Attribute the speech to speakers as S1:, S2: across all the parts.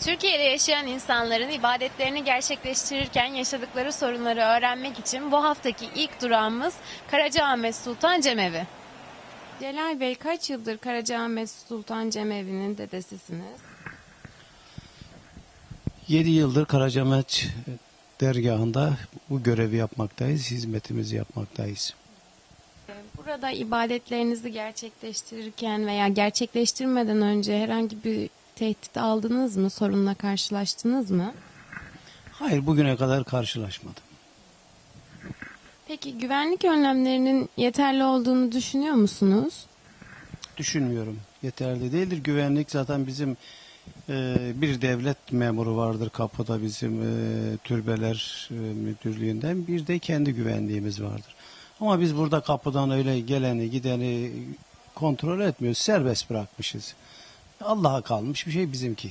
S1: Türkiye'de yaşayan insanların ibadetlerini gerçekleştirirken yaşadıkları sorunları öğrenmek için bu haftaki ilk durağımız Karacaahmet Sultan Cemevi. Celal Bey kaç yıldır Karacaahmet Sultan Cemevi'nin dedesisiniz?
S2: 7 yıldır Karacaahmet dergahında bu görevi yapmaktayız, hizmetimizi yapmaktayız.
S1: Burada ibadetlerinizi gerçekleştirirken veya gerçekleştirmeden önce herhangi bir tehdit aldınız mı? Sorunla karşılaştınız mı?
S2: Hayır bugüne kadar karşılaşmadım.
S1: Peki güvenlik önlemlerinin yeterli olduğunu düşünüyor musunuz?
S2: Düşünmüyorum. Yeterli değildir. Güvenlik zaten bizim e, bir devlet memuru vardır kapıda bizim e, türbeler e, müdürlüğünden. Bir de kendi güvenliğimiz vardır. Ama biz burada kapıdan öyle geleni gideni kontrol etmiyoruz. Serbest bırakmışız. Allah'a kalmış bir şey bizimki.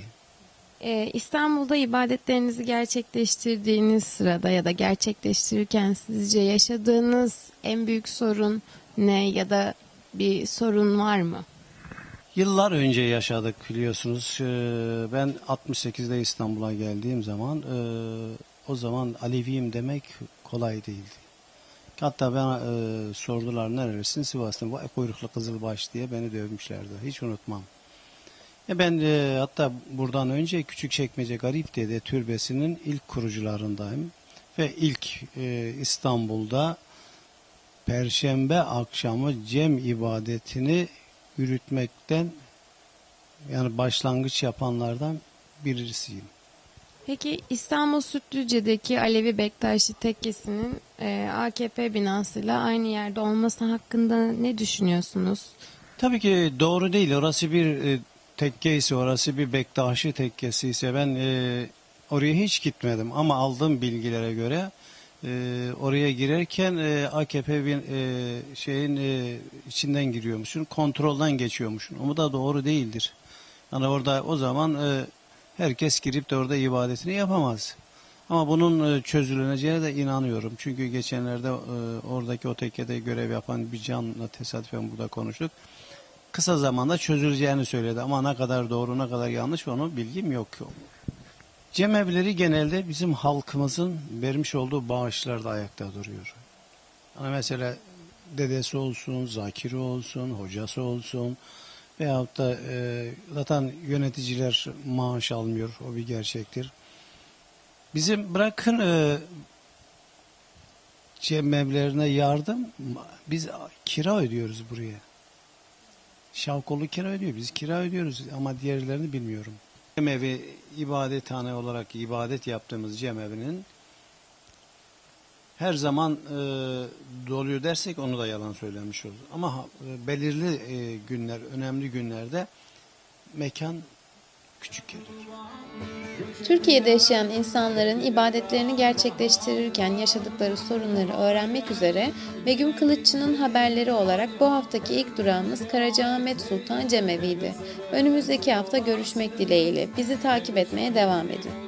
S1: Ee, İstanbul'da ibadetlerinizi gerçekleştirdiğiniz sırada ya da gerçekleştirirken sizce yaşadığınız en büyük sorun ne ya da bir sorun var mı?
S2: Yıllar önce yaşadık biliyorsunuz. Ee, Ben 68'de İstanbul'a geldiğim zaman e, o zaman Aleviyim demek kolay değildi. Hatta bana e, sordular nerelisin Sivas'tan. Vay kuyruklu kızılbaş diye beni dövmüşlerdi. Hiç unutmam. E ben e, hatta buradan önce Küçükçekmece Garipde'de türbesinin ilk kurucularındayım. Ve ilk e, İstanbul'da Perşembe akşamı cem ibadetini yürütmekten yani başlangıç yapanlardan birisiyim.
S1: Peki İstanbul Sütlüce'deki Alevi Bektaşi Tekkesi'nin e, AKP binasıyla aynı yerde olması hakkında ne düşünüyorsunuz?
S2: Tabii ki doğru değil. Orası bir e, tekke ise, orası bir Bektaşi tekkesi ise ben e, oraya hiç gitmedim. Ama aldığım bilgilere göre e, oraya girerken e, AKP bin, e, şeyin e, içinden giriyormuşsun, kontrolden geçiyormuşsun. Ama da doğru değildir. Yani orada o zaman e, herkes girip de orada ibadetini yapamaz. Ama bunun e, çözüleceğine de inanıyorum. Çünkü geçenlerde e, oradaki o tekkede görev yapan bir canla tesadüfen burada konuştuk. Kısa zamanda çözüleceğini söyledi ama ne kadar doğru ne kadar yanlış onu bilgim yok. Cemevleri genelde bizim halkımızın vermiş olduğu bağışlarda ayakta duruyor. Hani mesela dedesi olsun, zakiri olsun, hocası olsun veyahut da e, zaten yöneticiler maaş almıyor. O bir gerçektir. Bizim bırakın e, cemevlerine yardım biz kira ödüyoruz buraya. Şavkolu kira ödüyor. Biz kira ödüyoruz ama diğerlerini bilmiyorum. Cemevi ibadethane olarak ibadet yaptığımız cemevinin her zaman e, doluyor dersek onu da yalan söylemiş oluruz. Ama e, belirli e, günler, önemli günlerde mekan küçük gelir.
S1: Türkiye'de yaşayan insanların ibadetlerini gerçekleştirirken yaşadıkları sorunları öğrenmek üzere Begüm Kılıççı'nın haberleri olarak bu haftaki ilk durağımız Karacaahmet Sultan Cemevi'ydi. Önümüzdeki hafta görüşmek dileğiyle bizi takip etmeye devam edin.